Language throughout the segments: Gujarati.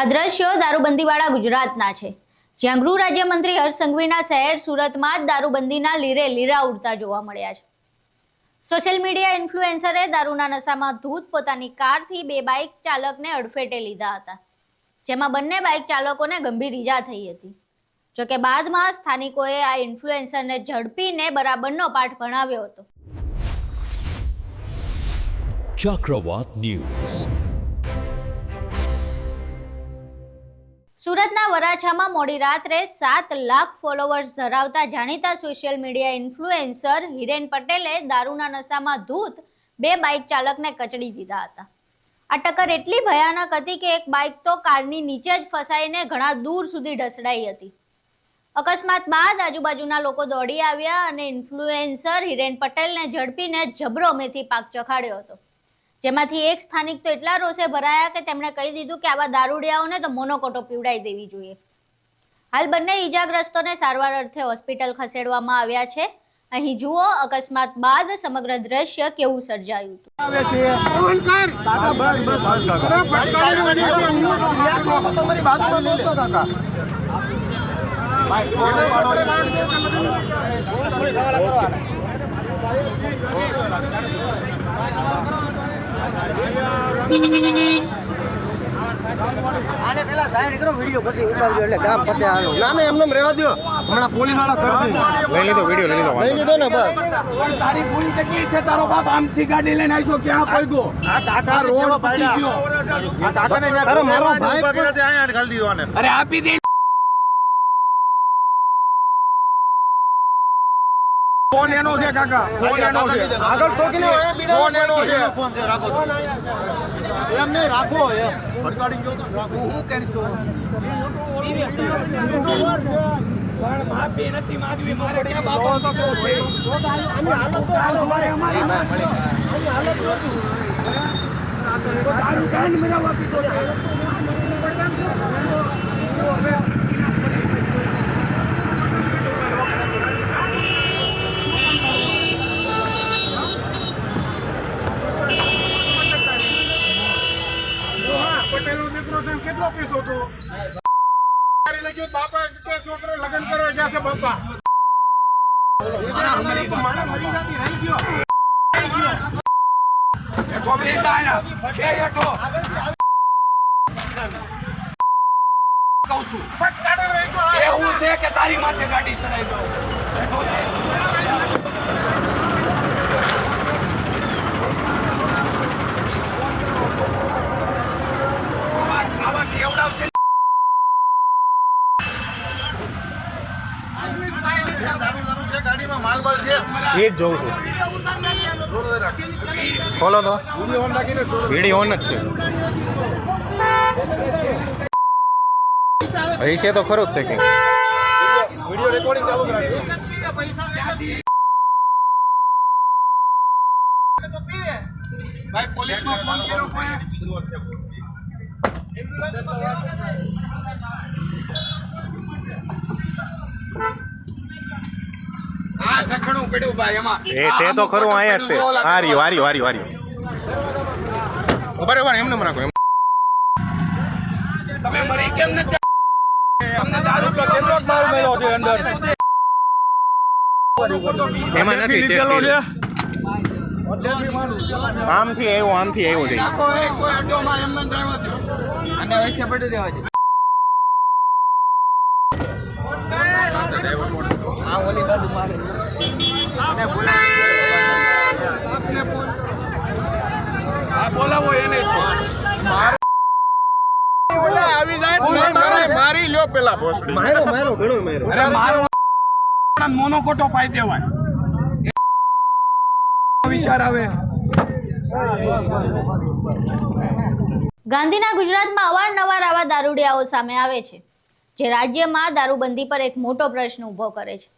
આ દ્રશ્યો દારૂબંધીવાળા ગુજરાતના છે. જ્યાં ગૃહ રાજ્યમંત્રી હર્ષ સંઘવીના શહેર સુરતમાં જ દારૂબંધીના લીરે લીરા ઉડતા જોવા મળ્યા છે. સોશિયલ મીડિયા ઇન્ફ્લુએન્સરે દારૂના નશામાં ધૂત પોતાની કારથી બે બાઇક ચાલકને અડફેટે લીધા હતા. જેમાં બંને બાઇક ચાલકોને ગંભીર ઈજા થઈ હતી. જોકે બાદમાં સ્થાનિકોએ આ ઇન્ફ્લુએન્સરને ઝડપીને બરાબરનો પાઠ ભણાવ્યો હતો. ચક્રવાત News. સુરતના વરાછામાં મોડી રાત્રે સાત લાખ ફોલોવર્સ ધરાવતા જાણીતા સોશિયલ મીડિયા ઇન્ફ્લુએન્સર હિરેન પટેલે દારૂના નશામાં ધૂત બે બાઇક ચાલકને કચડી દીધા હતા. આ ટક્કર એટલી ભયાનક હતી કે એક બાઇક તો કારની નીચે જ ફસાઈને ઘણા દૂર સુધી ઢસડાઈ હતી. અકસ્માત બાદ આજુબાજુના લોકો દોડી આવ્યા અને ઇન્ફ્લુએન્સર હિરેન પટેલને ઝડપીને જબરો મેથી પાક ચખાડ્યો હતો. જેમાંથી એક સ્થાનિક તો એટલા રોષે ભરાયા કે તેમણે કહી દીધું કે આવા દારૂડિયાઓને તો મોનોકોટો પીવડાવી દેવી જોઈએ. હાલ બંને ઈજાગ્રસ્તોને સારવાર અર્થે હોસ્પિટલ ખસેડવામાં આવ્યા છે. અહીં જુઓ અકસ્માત બાદ સમગ્ર દ્રશ્ય કેવું સર્જાયું હતું. આને પેલા સાઈડ કરો વીડિયો પછી ઉતારજો એટલે ગામ પતે ના ના એમને રહેવા દો હમણાં પોલીસવાળા કરી લઈ લીધો વીડિયો લઈ લીધો લઈ લીધો ને બસ. તારી ભૂલ કેટલી છે તારો બાપ આમથી ગાડી લઈને આવીશો ક્યાં પડ્યો આ કાકા રોડ રોડ આ કાકાને અરે મારો ભાઈ પણ ત્યાં ખાલી દીધો આને. અરે આપી દે. ફોન એનો છે કાકા? ફોન એનો છે. આગળ અહીંયા ફોન એનો છે. ફોન છે રાખો. એમ નહીં રાખો એમ. ભડકાડીને જો તો રાખો. હું કરશું? પણ માફી નથી માંગવી મારે ક્યાં બાપા તો કેવો છે. અમારે અમારી ના મળે. તો દારૂ કાંડ મેળવવા પીધો છે. પટેલનો દીકરો છે એમ કેટલો પીસો હતો? મારી લઈ ગયો બાપા કે છોકરો લગ્ન કરવા ગયા છે બાપા. કહું છું. એવું છે કે તારી માથે ગાડી ચડાઈ દો હેઠો છે. આવા- આવા કેવડાવશે દારૂ દારૂ છે ગાડીમાં માલ બાલ છે એ જ જોઉં છું. ખોલો તો. વીડિયો ઓન જ છે. છે તો ખરું જ તે કંઈક. વીડિયો કોઈ? આ સખણું પડ્યું ભાઈ એમાં. એ છે તો ખરું અહીંયા જ તે. હારી વારી વારી વારી ઊભા ઊભા એમને રાખો એમ. તમે મરી કેમ નથી તમને દારૂ કેટલો સાલ મેલો છે અંદર? એમાં નથી ચેક છે. આમથી આવ્યું આમથી આવ્યું છે. અને પડી રહેવા દે મોનોકોટો પાઈ દેવાય વિચાર આવે ગાંધીના ગુજરાતમાં અવારનવાર આવા દારૂડિયાઓ સામે આવે છે. જે રાજ્યમાં દારૂબંધી પર એક મોટો પ્રશ્ન ઊભો કરે છે.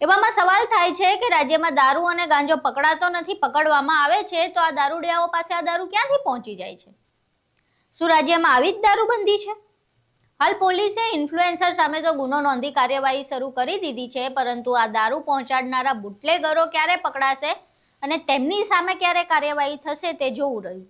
એવામાં સવાલ થાય છે કે રાજ્યમાં દારૂ અને ગાંજો પકડાતો નથી, પકડવામાં આવે છે, તો આ દારૂડિયાઓ પાસે આ દારૂ ક્યાંથી પહોંચી જાય છે? શું રાજ્યમાં આવી જ દારૂબંધી છે? હાલ પોલીસે ઇન્ફ્લુએન્સર સામે તો ગુનો નોંધી કાર્યવાહી શરૂ કરી દીધી છે, પરંતુ આ દારૂ પહોંચાડનારા બુટલેગરો ક્યારે પકડાશે અને તેમની સામે ક્યારે કાર્યવાહી થશે તે જોવું રહ્યું.